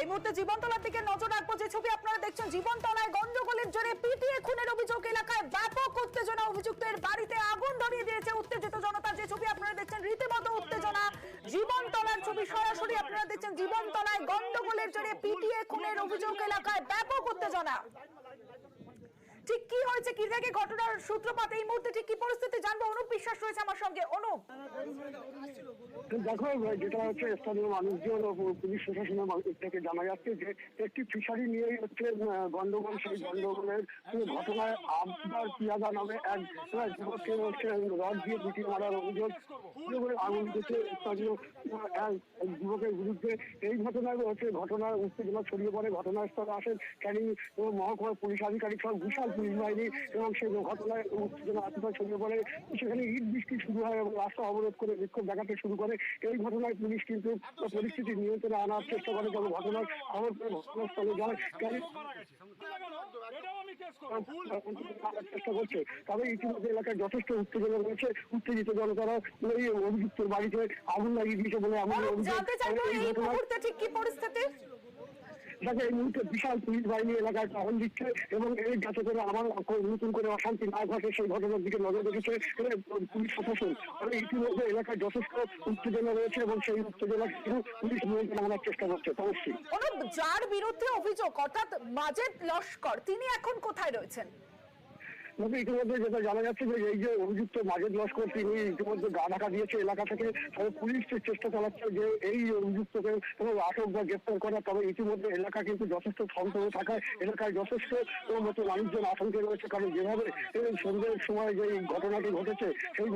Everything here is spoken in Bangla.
এই মুহূর্তে জীবনতলার দিকে নজর রাখব যে ছবি আপনারা দেখছেন। জীবনতলায় গন্ডগোলের জোরে পিটিয়ে খুনের অভিযোগ এলাকায় ব্যাপক উত্তেজনা। অভিযুক্তের বাড়িতে আগুন ধরিয়ে দিয়েছে উত্তেজিত জনতা। যে ছবি আপনারা দেখছেন রীতিমত উত্তেজনা। জীবনতলার ছবি সরাসরি আপনারা দেখছেন। জীবনতলায় গন্ডগোলের জোরে পিটিয়ে খুনের অভিযোগ এলাকায় ব্যাপক উত্তেজনা। ঠিক কি হয়েছে? কি থেকে ঘটনার সূত্রপাত? এই মুহূর্তে ঠিক কি পরিস্থিতি? জানব। অনুপ বিশ্বাস রয়েছে আমার সঙ্গে। অনুপ। দেখো, যেটা হচ্ছে, স্থানীয় মানুষজন পুলিশ প্রশাসনের থেকে জানা যাচ্ছে যে একটি ফিশারি নিয়েই হচ্ছে গন্ডগোল, সেই গন্ডগোলের ঘটনায় আবদার পিয়াদা নামে এক যুবককে হচ্ছে রড দিয়ে পিটিয়ে মারার অভিযোগ। আগুন দিতে স্থানীয় এক যুবকের বিরুদ্ধে এই ঘটনায় হচ্ছে, ঘটনার উত্তেজনা ছড়িয়ে পড়ে। ঘটনাস্থলে আসেন ক্যানিং মহকুমার পুলিশ আধিকারিক সব বিশাল পুলিশ বাহিনী এবং সেই ঘটনায় উত্তেজনা আতঙ্ক ছড়িয়ে পড়ে। সেখানে ইট বৃষ্টি শুরু হয় এবং রাস্তা অবরোধ করে বিক্ষোভ দেখাতে শুরু করে। এই ঘটনায় পুলিশ কিন্তু পরিস্থিতি নিয়ন্ত্রণে আনার চেষ্টা করে তবে ঘটনার খবর পেয়ে ঘটনাস্থলে যায়। চেষ্টা করছে। তবে ইতিমধ্যে এলাকায় যথেষ্ট উত্তেজনা রয়েছে। উত্তেজিত জনতারা এই অভিযুক্তের বাড়িতে আগুন লাগিয়ে দিয়েছে বলে আমার অনুপ অভিযোগ ঠিক কি পরিস্থিতি? দেখো এই মুহূর্তে বিশাল পুলিশ বাহিনী এলাকায় টহল দিচ্ছে এবং এই যাতে করে আবার নতুন করে অশান্তি না ঘটে সেই ঘটনার দিকে নজর রেখেছে। পুলিশ প্রশাসন তবে ইতিমধ্যে এলাকায় যথেষ্ট উত্তেজনা রয়েছে এবং সেই উত্তেজনা কিন্তু পুলিশ নিয়ন্ত্রণ আনার চেষ্টা করছে, অবশ্যই। যার বিরুদ্ধে অভিযোগ, অর্থাৎ মাজেদ লস্কর, তিনি এখন কোথায় রয়েছেন? তবে ইতিমধ্যে যেটা জানা যাচ্ছে যে এই যে অভিযুক্ত মাজেদ লস্কর, তিনি ইতিমধ্যে গা ঢাকা দিয়েছে এলাকা থেকে। তবে পুলিশ চেষ্টা চালাচ্ছে যে এই অভিযুক্তকে কোনো আটক বা গ্রেপ্তার করা, তবে ইতিমধ্যে এলাকা কিন্তু যথেষ্ট থমথমে থাকায় এলাকায় যথেষ্ট মতো মানুষজন আতঙ্কে রয়েছে। কারণ যেভাবে সন্ধ্যের সময় যে ঘটনাটি ঘটেছে, সেই